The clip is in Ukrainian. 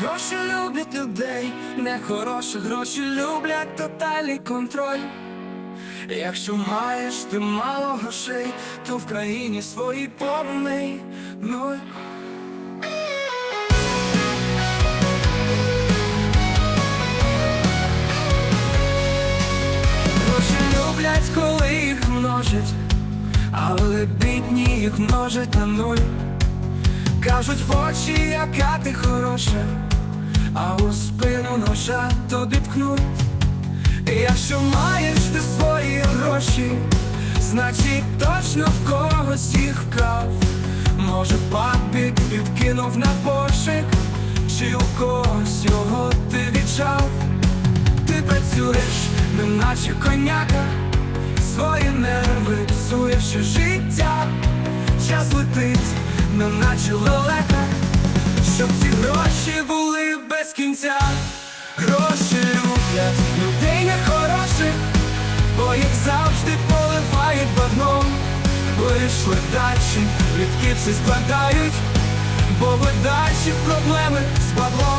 Гроші люблять людей, нехороші гроші люблять тотальний контроль. Якщо маєш ти мало грошей, то в країні свої повний нуль. Гроші люблять, коли їх множать, але бідні їх множать на нуль. Кажуть в очі, яка ти хороша, а у спину ножа тобі ткнуть. Якщо маєш ти свої гроші, значить точно в когось їх вкрав. Може папі підкинув на пошик, чи у когось його ти віджав. Ти працюєш, неначе коняка, свої нерви псуєш життя, час летить, неначе лелека, щоб ці гроші були без кінця. Гроші люблять людей нехороших, бо їх завжди поливають багном. Вийшли дачі, рідки всі складають, бо видачі проблеми з баблом.